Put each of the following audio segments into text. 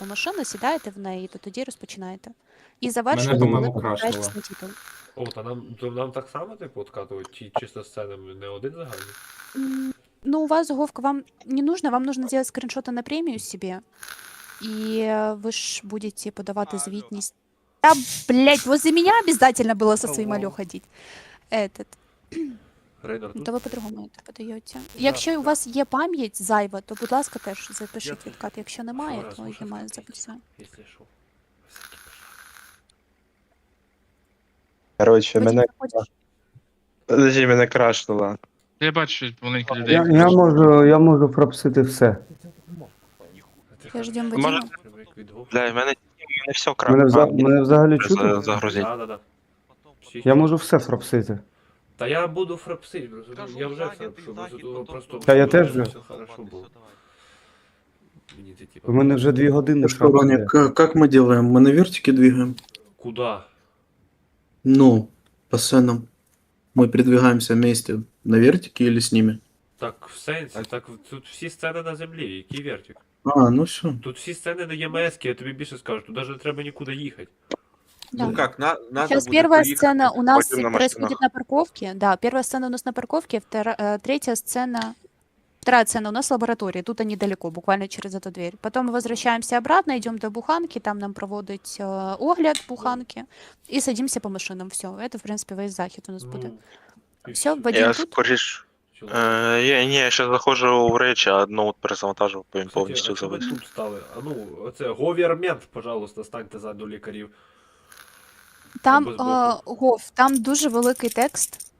до машини, сідаєте в неї, то тоді розпочинаєте. І завершуєте, Мене, коли по-моєму, повертаєтесь крашнуло. на титул. О, та нам, то нам так само, типу, откатувати, чи чисто сценами не один загальний? М, Ну, у вас Говка, вам не нужно, вам нужно делать скриншоты на премию себе, и э, вы ж будете подавать звітність. Да, блядь, возле меня обязательно было со своим Ого. алё ходить. Этот. Рейнар тут? То ви по-другому це подаєте. Якщо у вас є пам'ять зайва, то, будь ласка, теж запишіть відкат. Якщо немає, Раз, то можна немає записати. Що. Коротше, мене, заходиш? подожди, мене крашнуло. Я бачу маленьких людей. Я, я, можу, я можу пропсити все. Я Може-. Привик від Говка. Бля, в мене, в мене все Мене, вза, мене взагалі чути? Да, да, да. Я можу все фропсити. Та я буду фрапсить, розумієш? Я вже фрапшу, просто- просто... Та я щоб теж вже. Все хорошо було. Мені ти, типу, У мене вже дві години Что, Роня, фропсити. как, как мы делаем? Мы на вертике двигаем? Куда? Ну, по сценам. Мы передвигаемся вместе на вертике или с ними? Так, в сенсі, так тут всі сцени на землі, який вертик? А, ну все. Тут всі сцени на ЄМС, я тобі більше скажу, тут навіть не треба нікуди їхати. Да. Ну как, на, надо Сейчас будет первая поехать. сцена у нас Пойдем на происходит машинах. на парковке. Да, первая сцена у нас на парковке, втора- э, третья сцена... Вторая сцена у нас в лаборатории, тут они далеко, буквально через эту дверь. Потом мы возвращаемся обратно, идем до буханки, там нам проводить э, огляд буханки и садимся по машинам. Все, это, в принципе, весь захід у нас буде. і Все, всё. Вадим Я тут? скоріш. Чого? Е, я, ні, я ще заходжу в речі, а одну от перезавантажив, потім Кстати, повністю а що ви завис. тут стали? А ну, оце говірмент, пожалуйста, станьте ззаду лікарів. Там, Або збоку. е, Гов, там дуже великий текст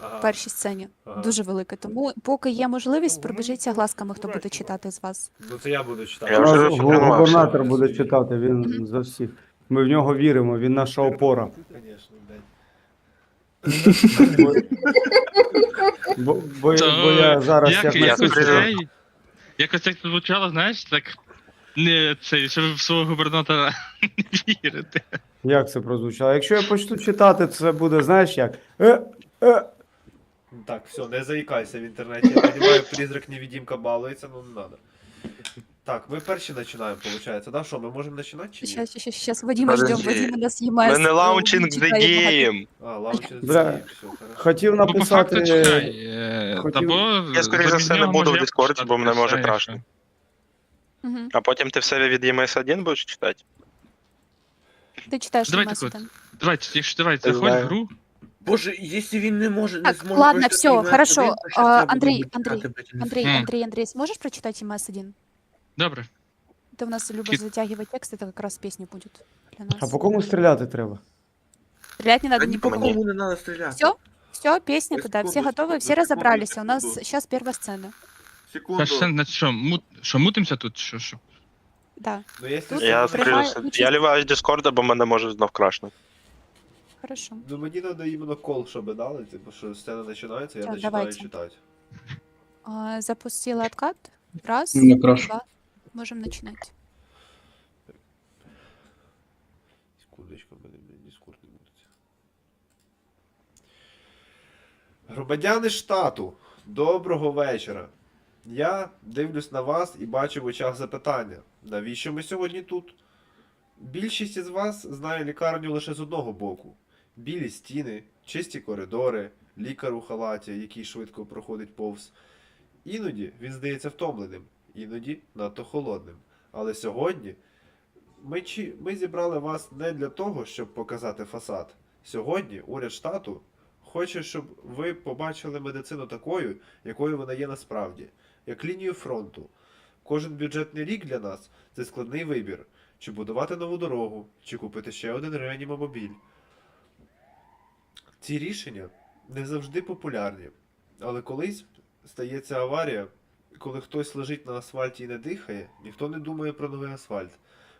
Ага. в першій сцені. ага. Дуже великий. Тому поки є можливість, пробіжіться глазками, хто буде читати з вас. Ну це я буду читати. Я нас вже гу- губернатор буде читати, він за всіх. Ми в нього віримо, він наша опора. Конечно, блядь. Бо, бо, То бо я зараз як, як якось, несу, скажу. цей, якось так звучало, знаєш, так. Не цей, що ви в свого губернатора не вірите. як це прозвучало. Якщо я почну читати, це буде, знаєш як? Е, е. Так, все, не заїкайся в інтернеті. Я понимаю, призрак невидимка балується, ну не надо. Так, ми перші починаємо, виходить, да? Що, ми можемо починати чи ні? Сейчас, сейчас, сейчас Вадима ждем, Подожди. Вадима нас У ЕМС. мене launching the game. А, лаунчер Бля, все, хорошо. Хотів Ну, по факту, написати. чекай. е, хотів- Або Я, скоріше за все, не буду в Дискорді, бо мене може все, крашнути. Угу. А потім ти все від EMS1 будеш читати? Ти читаєш Давай ЕМС так один. Давайте, якщо давайте, Я заходь в знаю. гру. Боже, если він не може, не Так, зможе ладно, прочитати всё, ім'я хорошо. один, то щас А, я буду Андрій, читати, Андрій, блядь, Андрей, М. Андрей, Андрей, сможешь прочитать ЕМС один? Добре. Ты у нас любишь Кит- затягивать текст, это как раз песня будет для А нас. по кому стріляти треба? Стрелять не надо Та ни ні по по кому. кому не треба стріляти. Все? Все, песня За тогда. Все секунду, готовы, за все секунду, разобрались. за У нас секунду. сейчас первая сцена. Секунду. Це, на що, мут, що, мутимося тут? Що, що? Да, Ну, якщо Тут Я, приймаю участь. я ліваю з Дискорда, бо мене може знов крашнути. хорошо. Ну мені треба іменно кол, щоб дали, типу, що сцена починається, я Так, починаю давайте. читати. А, запустила откат. Раз, Не крашу. два. Можем начинать. Секундочку, в мене блін, Discord не мутиться. Громадяни штату, доброго вечора. Я дивлюсь на вас і бачу в очах запитання. Навіщо ми сьогодні тут? Більшість із вас знає лікарню лише з одного боку: білі стіни, чисті коридори, лікар у халаті, який швидко проходить повз. Іноді він здається втомленим, іноді надто холодним. Але сьогодні ми, ми зібрали вас не для того, щоб показати фасад. Сьогодні уряд штату хоче, щоб ви побачили медицину такою, якою вона є насправді, як лінію фронту. Кожен бюджетний рік для нас це складний вибір: чи будувати нову дорогу, чи купити ще один реанімомобіль. Ці рішення не завжди популярні, але колись стається аварія, коли хтось лежить на асфальті і не дихає, ніхто не думає про новий асфальт.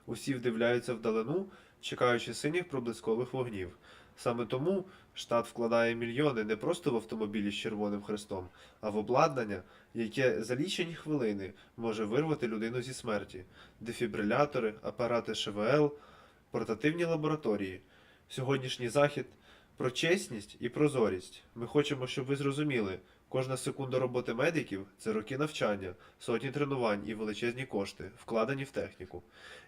Усі вдивляються вдалину, чекаючи синіх проблискових вогнів. Саме тому штат вкладає мільйони не просто в автомобілі з червоним хрестом, а в обладнання, яке за лічені хвилини може вирвати людину зі смерті: дефібрилятори, апарати ШВЛ, портативні лабораторії. Сьогоднішній захід про чесність і прозорість. Ми хочемо, щоб ви зрозуміли, Кожна секунда роботи медиків це роки навчання, сотні тренувань і величезні кошти, вкладені в техніку.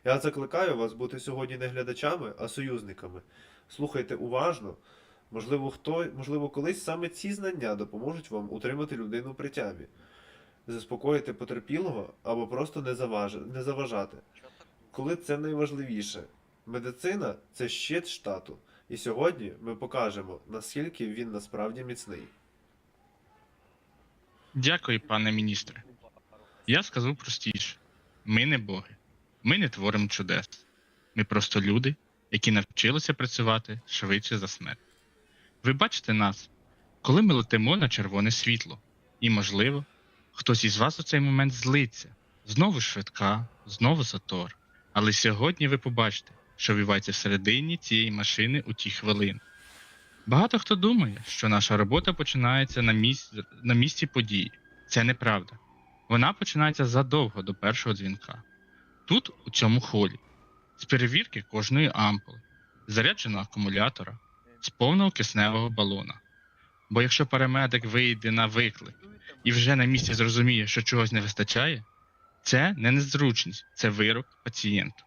Я закликаю вас бути сьогодні не глядачами, а союзниками. Слухайте уважно. Можливо, хто, можливо, колись саме ці знання допоможуть вам утримати людину при тямі, заспокоїти потерпілого або просто не, заваж... не заважати. Коли це найважливіше. Медицина це щит штату. І сьогодні ми покажемо, наскільки він насправді міцний. Дякую, пане міністре. Я скажу простіше: ми не боги, ми не творимо чудес. Ми просто люди, які навчилися працювати швидше за смерть. Ви бачите нас, коли ми летимо на червоне світло, і, можливо, хтось із вас у цей момент злиться. Знову швидка, знову затор. Але сьогодні ви побачите, що відбувається всередині цієї машини у ті хвилини. Багато хто думає, що наша робота починається на, місці, на місці події. Це неправда. Вона починається задовго до першого дзвінка. Тут, у цьому холі, з перевірки кожної ампули, зарядженого акумулятора, з повного кисневого балона. Бо якщо парамедик вийде на виклик і вже на місці зрозуміє, що чогось не вистачає, це не незручність, це вирок пацієнту.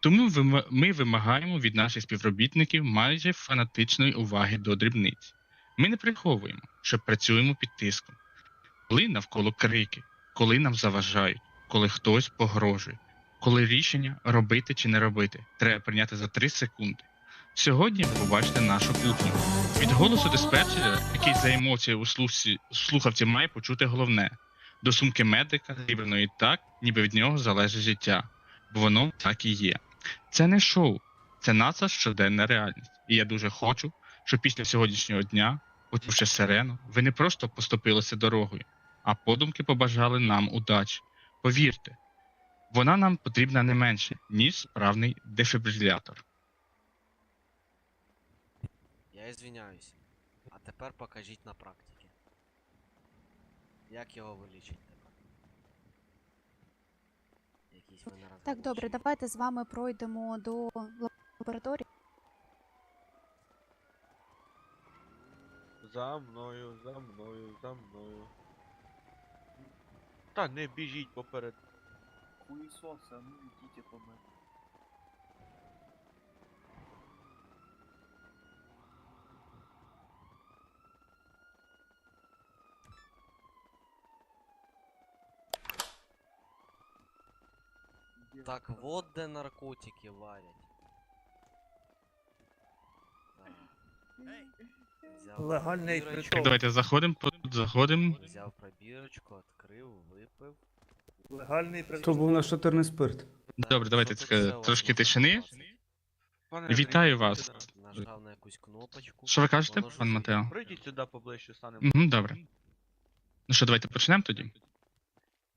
Тому ми вимагаємо від наших співробітників майже фанатичної уваги до дрібниць. Ми не приховуємо, що працюємо під тиском. Коли навколо крики, коли нам заважають, коли хтось погрожує, коли рішення робити чи не робити треба прийняти за 3 секунди. Сьогодні ви побачите нашу кухню. Від голосу диспетчера, який за емоції у слухці, слухавці має почути головне, до сумки медика, зібраної так, ніби від нього залежить життя, бо воно так і є. Це не шоу, це наша щоденна реальність. І я дуже хочу, щоб після сьогоднішнього дня, почувши сирену, ви не просто поступилися дорогою, а подумки побажали нам удачі. Повірте, вона нам потрібна не менше, ніж справний дефібрилятор. Я извиняюсь. А тепер покажіть на практиці. Як його вилічить тепер? Якісь ви Так, добре, давайте з вами пройдемо до лабораторії. За мною, за мною, за мною. Та не біжіть поперед. Хуесосы, а ну идите по мене. Так вот де наркотики варять. Взяв Легальний пробірочку, Так, давайте заходимо, тут заходимо. Взяв пробірочку, відкрив, випив. Легальний То був наш шатерний спирт. Добре, давайте Що у трошки тишини. Вітаю вас. Нажав на якусь кнопочку. Що ви кажете, воно ж пан. Матео? Пройдіть сюди поближче, станемо. Угу, добре. Ну що, давайте почнемо тоді.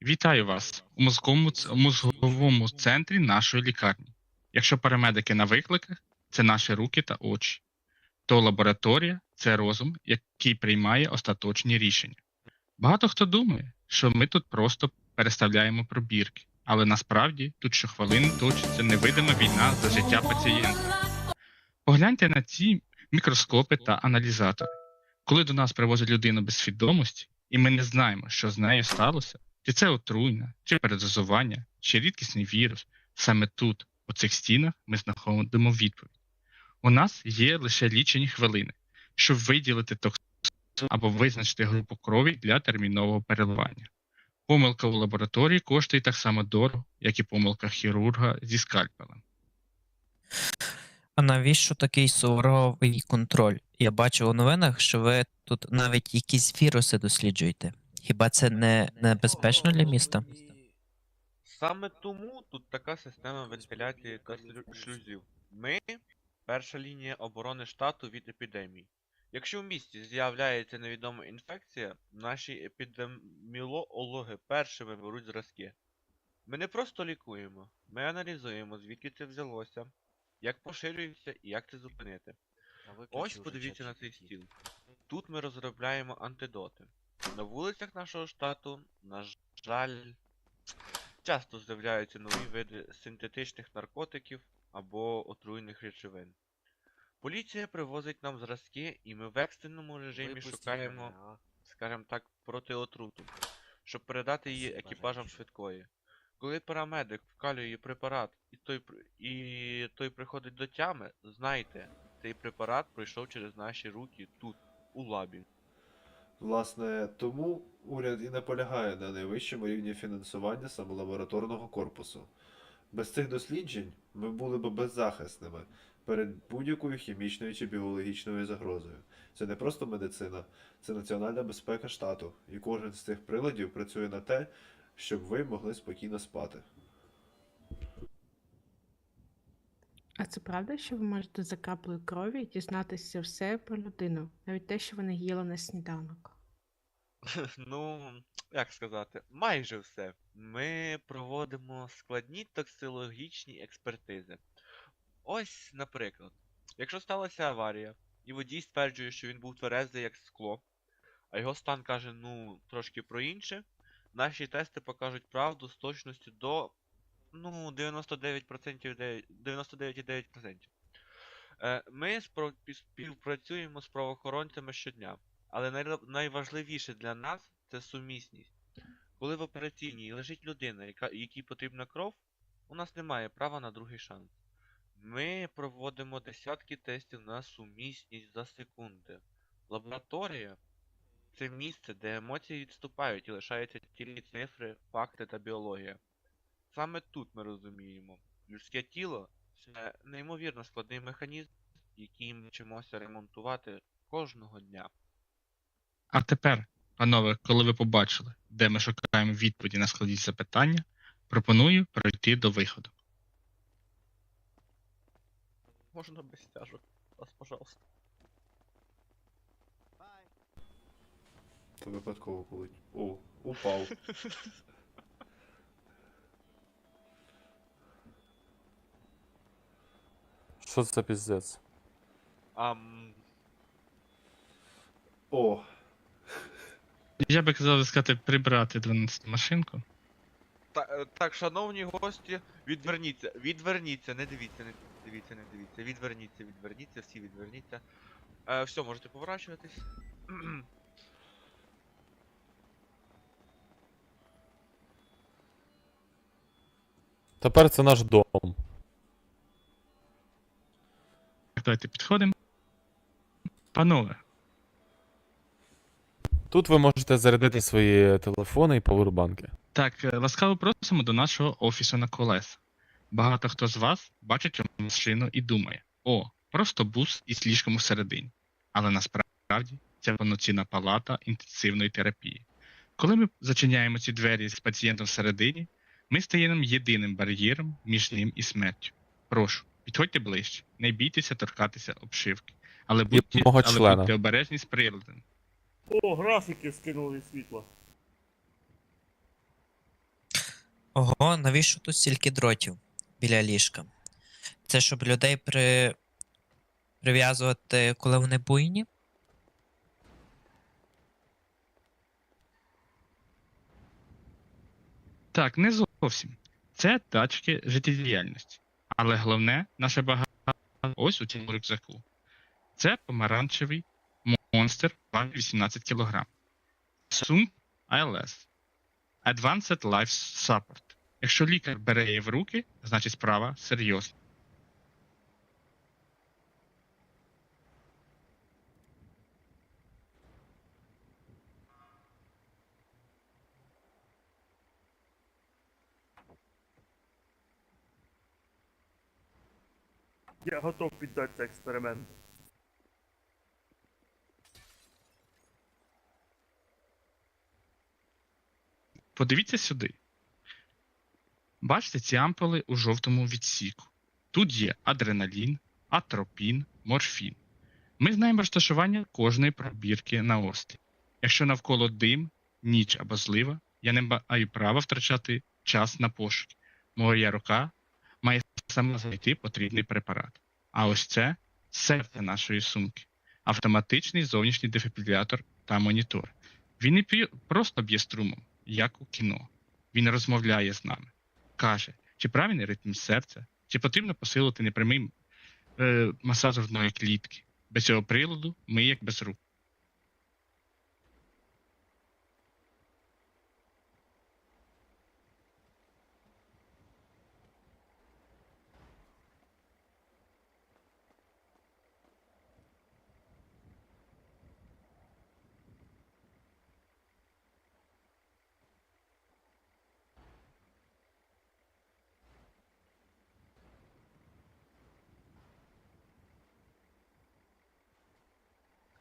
Вітаю вас у мозковому, мозговому центрі нашої лікарні. Якщо парамедики на викликах, це наші руки та очі, то лабораторія це розум, який приймає остаточні рішення. Багато хто думає, що ми тут просто переставляємо пробірки, але насправді тут щохвилини точиться невидима війна за життя пацієнта. Погляньте на ці мікроскопи та аналізатори. Коли до нас привозять людину без свідомості, і ми не знаємо, що з нею сталося, чи це отруйна, чи передозування, чи рідкісний вірус, саме тут, у цих стінах, ми знаходимо відповідь. У нас є лише лічені хвилини, щоб виділити токсин або визначити групу крові для термінового переливання. Помилка у лабораторії коштує так само дорого, як і помилка хірурга зі скальпелем. А навіщо такий суворовий контроль? Я бачив у новинах, що ви тут навіть якісь віруси досліджуєте. Хіба це не небезпечно для міста? Саме тому тут така система вентиляції та шлюзів. Ми перша лінія оборони штату від епідемій. Якщо в місті з'являється невідома інфекція, наші епідеміологи першими беруть зразки. Ми не просто лікуємо, ми аналізуємо, звідки це взялося, як поширюється і як це зупинити. Ось подивіться на цей стіл. Тут ми розробляємо антидоти. На вулицях нашого штату, на жаль, часто з'являються нові види синтетичних наркотиків або отруйних речовин. Поліція привозить нам зразки, і ми в екстреному режимі Випустіть шукаємо скажімо так, проти отруту, щоб передати її екіпажам швидкої. Коли парамедик вкалює препарат і той, і той приходить до тями, знайте, цей препарат пройшов через наші руки тут, у лабі. Власне, тому уряд і наполягає на найвищому рівні фінансування саме лабораторного корпусу. Без цих досліджень ми були б беззахисними перед будь-якою хімічною чи біологічною загрозою. Це не просто медицина, це національна безпека штату, і кожен з цих приладів працює на те, щоб ви могли спокійно спати. А це правда, що ви можете за каплею крові дізнатися все про людину, навіть те, що вона їла на сніданок? Ну, як сказати, майже все. Ми проводимо складні токсилогічні експертизи. Ось, наприклад, якщо сталася аварія, і водій стверджує, що він був тверезий як скло, а його стан каже, ну, трошки про інше, наші тести покажуть правду з точністю до ну, 99%, 99,9%. Е, Ми співпрацюємо з правоохоронцями щодня. Але найважливіше для нас це сумісність. Коли в операційній лежить людина, якій потрібна кров, у нас немає права на другий шанс. Ми проводимо десятки тестів на сумісність за секунди. Лабораторія це місце, де емоції відступають і лишаються тільки цифри, факти та біологія. Саме тут ми розуміємо, людське тіло це неймовірно складний механізм, який ми вчимося ремонтувати кожного дня. А тепер, панове, коли ви побачили, де ми шукаємо відповіді на складні запитання, пропоную пройти до виходу. Можно без стяжок? Вас, пожалуйста. То випадково коли. О, упав. Що це піздець? Ам... О, Я би казав сказати прибрати 12 машинку. Та, е, так, шановні гості, відверніться, відверніться, не дивіться, не дивіться, не дивіться, відверніться, відверніться, всі відверніться. Е, все, можете поворачуватись. Тепер це наш дом. Так, давайте підходимо. Панове, Тут ви можете зарядити свої телефони і павербанки. так, е, ласкаво просимо до нашого офісу на колес. Багато хто з вас бачить машину і думає: о, просто бус із ліжком усередині. Але насправді це повноцінна палата інтенсивної терапії. Коли ми зачиняємо ці двері з пацієнтом всередині, ми стаємо єдиним бар'єром між ним і смертю. Прошу, підходьте ближче, не бійтеся торкатися обшивки, але будьте, мого але члена. будьте обережні з приладом. О, графіки скинули світло. Ого, навіщо тут стільки дротів біля ліжка? Це щоб людей при... прив'язувати, коли вони буйні? Так, не зовсім. Це тачки життєдіяльності. Але головне наше багато ось у цьому рюкзаку. Це помаранчевий монстр вагою 18 кг. Сум ILS. Advanced Life Support. Якщо лікар бере її в руки, значить справа серйозна. Я готов піддатися експерименту. Подивіться сюди. Бачите ці ампули у жовтому відсіку. Тут є адреналін, атропін, морфін. Ми знаємо розташування кожної пробірки на острі. Якщо навколо дим, ніч або злива, я не маю права втрачати час на пошуки. Моя рука сама знайти потрібний препарат. А ось це серце нашої сумки. Автоматичний зовнішній дефібрилятор та монітор. Він не просто б'є струмом, як у кіно. Він розмовляє з нами, каже, чи правильний ритм серця, чи потрібно посилити непрямий е, масаж грудної клітки. Без цього приладу ми як без рук.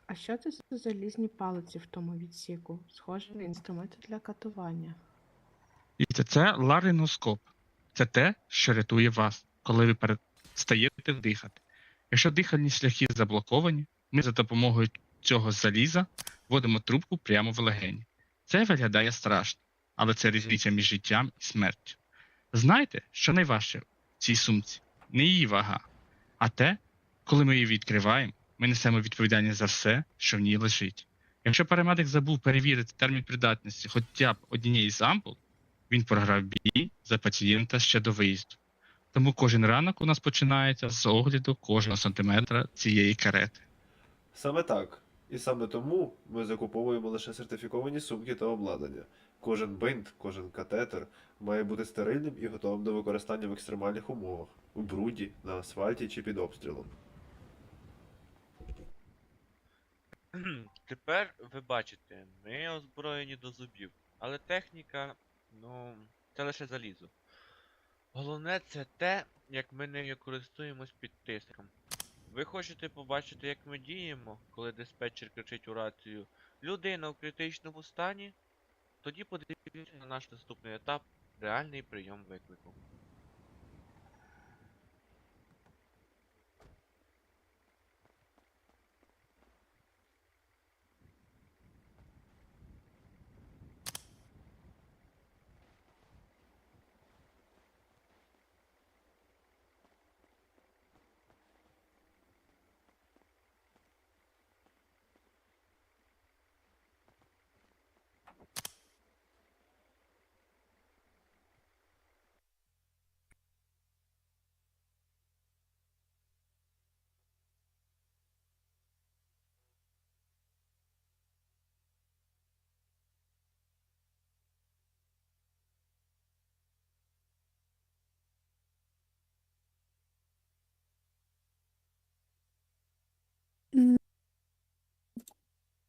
А що це за залізні палиці в тому відсіку? Схоже на інструменти для катування. І це лариноскоп. Це те, що рятує вас, коли ви перестаєте дихати. Якщо дихальні шляхи заблоковані, ми за допомогою цього заліза вводимо трубку прямо в легені. Це виглядає страшно, але це різниця між життям і смертю. Знаєте, що найважче в цій сумці? Не її вага, а те, коли ми її відкриваємо, ми несемо відповідальність за все, що в ній лежить. Якщо парамедик забув перевірити термін придатності хоча б однієї з ампул, він програв бій за пацієнта ще до виїзду. Тому кожен ранок у нас починається з огляду кожного сантиметра цієї карети. Саме так. І саме тому ми закуповуємо лише сертифіковані сумки та обладнання. Кожен бинт, кожен катетер має бути стерильним і готовим до використання в екстремальних умовах, у бруді, на асфальті чи під обстрілом. Тепер ви бачите, ми озброєні до зубів, але техніка, ну, це лише залізо. Головне це те, як ми нею користуємось під тиском. Ви хочете побачити, як ми діємо, коли диспетчер кричить у рацію Людина в критичному стані? Тоді подивіться на наш наступний етап реальний прийом виклику.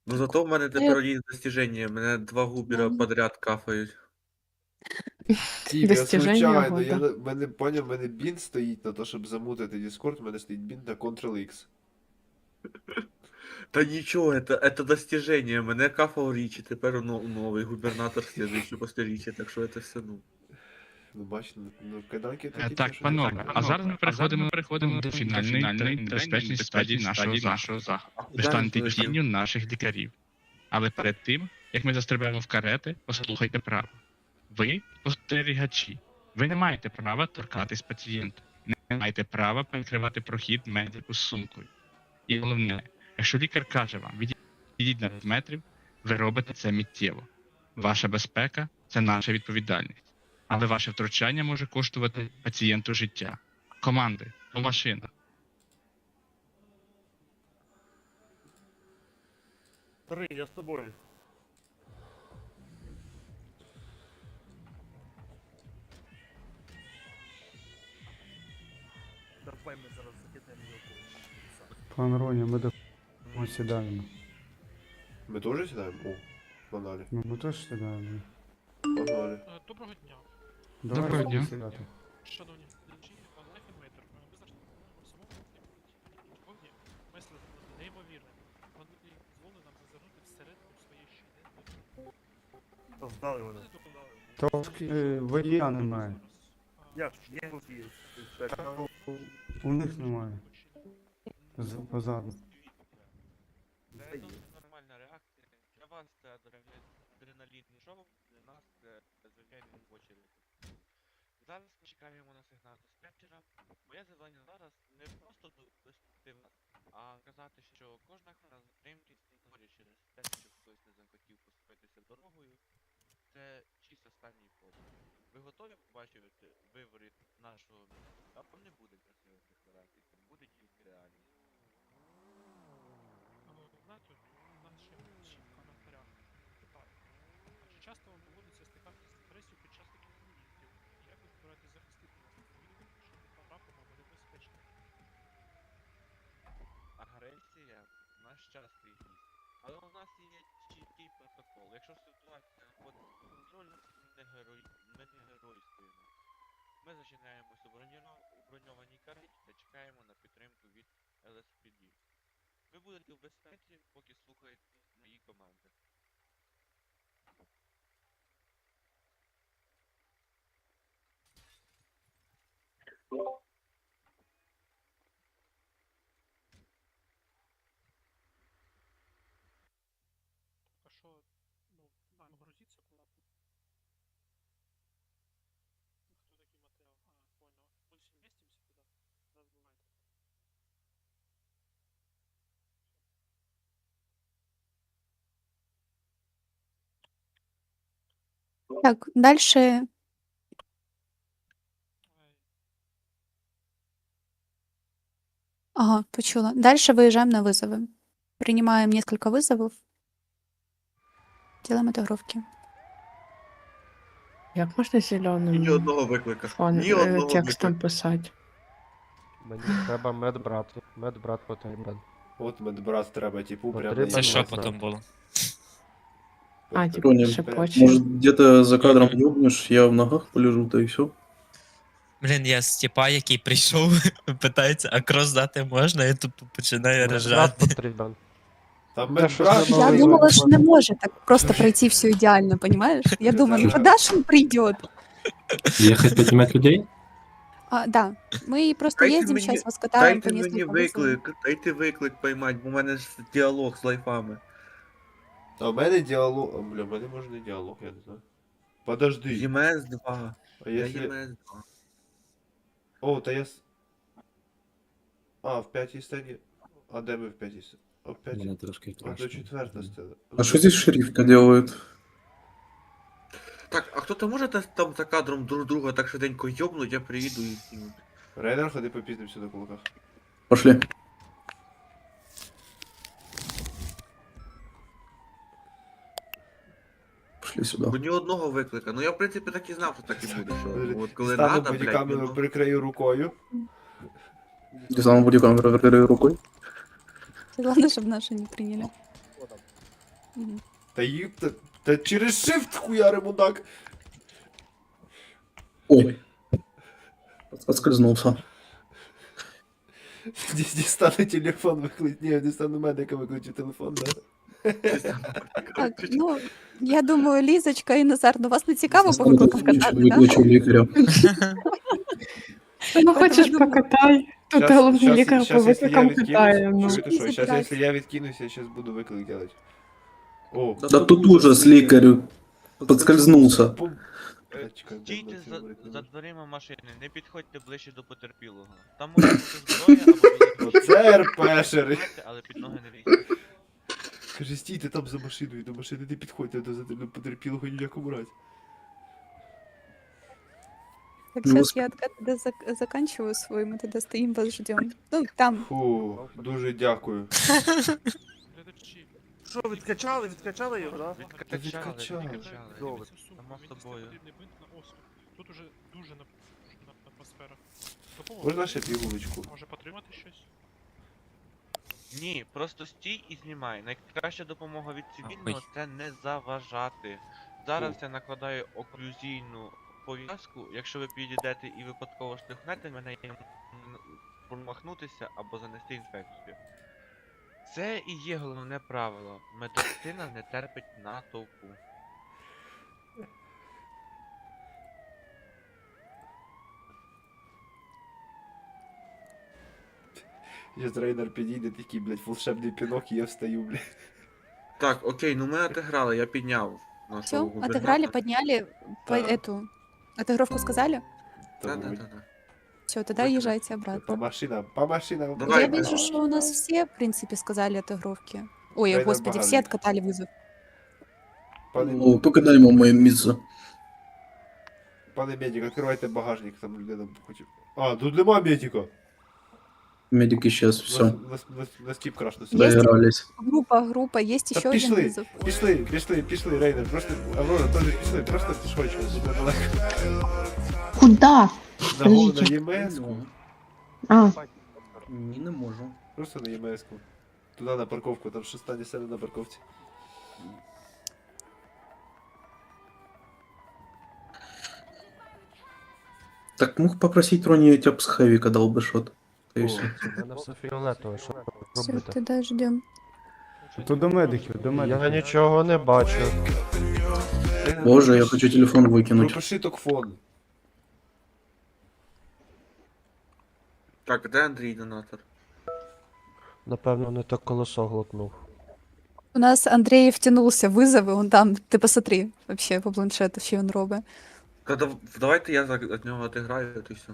Ну зато в мене тепер одні достіження. Мене два губера подряд кафають. Тіп, я Достіження случайно, я года. на- мене поняв, в мене бінт стоїть на те, щоб замутити Discord, в мене стоїть бінт на Ctrl-X. Та нічого, это, это достіження. Мене кафав Річі, тепер ну, новий губернатор слідуючий після Річі, так що це все ну. Ну, бачите, ну, ну кайданки Е, такі. Так, що панове, а зараз ми переходимо, переходимо до фінальної небезпечної стадії нашого заходу. Ви станете тінню наших лікарів. Але перед тим, як ми застрибаємо в карети, послухайте право. Ви спостерігачі. Ви не маєте права торкатись пацієнта. Не маєте права перекривати прохід медику з сумкою. І головне, якщо лікар каже вам, відійдіть на 5 метрів, ви робите це миттєво. Ваша безпека це наша відповідальність. Але ваше втручання може коштувати пацієнту життя. Команди, у машина. Три, я з тобою. Давай ми зараз закидемо його. Пан Роня, ми до ми сідаємо. Ми теж сідаємо? О, погнали. Ну ми теж сідаємо. Погнали. Доброго дня. Давай Доброго дня. сідати. Шановні глядачі, лайфмейтер. Ви завжди самому сьогодні мислили неймовірне. Вони дозволили нам зазирнути всередину своєї щити. Здали вони. То е, водія немає. Як? Є водії. У них немає. З- Позаду. Це нормальна реакція. Для вас це адреналін шоу, для нас це звичайний робочий ритм. Зараз ми чекаємо на сигнал диспетчера. Моє завдання зараз не просто довести а казати, що кожна хвилина затримки говорить через те, що хтось не захотів поступитися дорогою. Це чисто останній подих. Ви готові побачити виворіт нашого міста? А там не буде красивих декларацій, там буде тільки реальність. Знаєте, нашим чим в коментарях питаю. А чи часто вам доводиться стикатися з агресією під час таких виїздів? Як ви збираєтесь захистити нас від виїздів, що ми потрапимо в небезпечне? Агресія наш частий гість. Але у нас є чіткий протокол. Якщо ситуація виходить під контроль, ми не герой... ми не геройствуємо. Ми зачиняємось у броньованій кареті та чекаємо на підтримку від ЛСПД. Ви будете в безпеці, поки слухаєте мої команди. А що, ну, маємо грузиться куда-то? Хто такий Матео? А, понял. Мы все вместимся туда? Раз бывает. Так, дальше. Ай, Ага, почула. Дальше выезжаем на вызовы. Принимаем несколько вызовов. Делаем отыгровки. Як можна зеленим Ні одного виклика. фон Ні е, одного текстом виклика. писати? Мені треба медбрат. Медбрат потрібен. От медбрат треба, типу, прямо. Потрібен на Це що ім'я. потім було? А, От, типу, Понял. шепоче. Может, где-то за кадром ёбнешь, я в ногах полежу, да и все. Блін, я з тіпа, який прийшов, питається, а крос дати можна, і тут починає ржати. потрібен. Там Я щось медбрат. не Я Новый думала, год. что не может так просто пройти все идеально, понимаешь? Я думаю, ну куда ж он придет? Ехать поднимать людей? А, да, мы просто Дайте ездим мне- сейчас, вас катаем по Дайте мені несколько вызовов. виклик, дайте виклик поймать, бо у мене ж діалог з лайфами. А в мене діалог. а, Бля, в мене може не діалог, я не знаю. Подожди. ЄМС 2. А Я якщо... ЄМС 2. О, та я... с- А, в п'ятій сцені. А де ми в п'ятій сцені? А в п'ятій... трошки А до четверта сцена. А что здесь шерифка делает? Так, а кто-то может там за кадром друг друга так швиденько ёбнуть, я приїду і зніму. Рейдер, ходи попіздимося на кулаках. Пошли. Пошли сюда. Бо ні одного виклика. Ну я в принципі так і знав, що так і буде. Що от коли Стану надо, блядь, бодікамеру, ну, прикрию рукою. Ты сам буду камеру вертаю рукой. Главное, чтобы наши не приняли. Мгм. Та їб, та, та через shift хуяри, мудак. Ой. Отскользнулся. Десь дістану телефон виклить. Ні, дістану медика викличу телефон, да? Так, ну, я думаю, Лізочка і Назар, ну вас не цікаво викликам выключу- катати, да? Выключу лікаря. Ну хочеш думаю- покатай. Тут Щас- головний щас- лікар щас, по якщо я викликам відкинусь- катає. Ну. Чуєте що, щас, якщо я відкинусь, я щас буду виклик делать. О, Да тут ужас, лікарю. Подскользнулся. пум. Е, чекай, Стійте за, це за дверима машини, не підходьте ближче до потерпілого. Там може бути зброя або Оце РПшери. але під ноги не лізьте. Каже, стійте там за машиною, до машини не підходьте до до потерпілого ні в якому разі. Так, Ну, сейчас я зак- заканчиваю свой, мы тогда стоим, вас ждем. Ну, там. Фу, дуже дякую. Що, відкачали, відкачали його, да? Відкачали, відкачали. на. Тут уже дуже напружена атмосфера. Можна ще пігулочку? Може потримати щось? Ні, просто стій і знімай. Найкраща допомога від цивільного це не заважати. Зараз я накладаю оклюзійну пов'язку. Якщо ви підійдете і випадково штовхнете мене, я можу промахнутися або занести інфекцію. Це і є головне правило. Медицина не терпить натовпу. Зараз рейдер підійде, такий, блядь, волшебний пінок, і я встаю, блядь. Так, окей, ну ми отиграли, я підняв Все, нашого губернатора. отыграли, подняли по Да. эту. Отыгровку сказали? Да, Тому да, да, да. Все, тогда Выходим. езжайте По обратно. машинам, по машинам. Давай, Я давай. вижу, что у нас все, в принципе, сказали отыгровки. Ой, Дай нам господи, все багажник. откатали вызов. Пане, О, покидаємо моє місце. пане медик, відкривайте багажник, там людина хоче. А, тут нема медика. Медик исчез, все. На, на, на, на стіп крашно Есть? Доигрались. Группа, группа, есть Та еще один пішли, вызов. пішли, пішли, пішли, Рейдер, просто, Аврора, теж пішли, просто пішочку, буде далеко. Куда? На голову на Подождіть. ЄМС-ку, А, Ні, не можу. просто на ЄМС-ку. Туди на парковку, там шоста сцена на парковці. Так мог попросить Рони тебя бы с хэвика дал бы шот. і все. У мене все фіолетове, що Все, тоді ждемо. То до медиків, до медиків. нічого не бачу. Боже, я хочу телефон выкинуть. Пропиши токфон. Так, де Андрій донатор? Напевно, не так колесо глотнув. У нас Андрей втянулся в вызовы, он там, ты посмотри, вообще по планшету, що він робить. Та дав- давайте я за- від нього отиграю, от і все.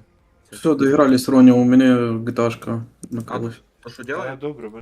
Все, доигрались, Роня, у меня GTA накалась. А, накалась. то що Е, делаем? Добре,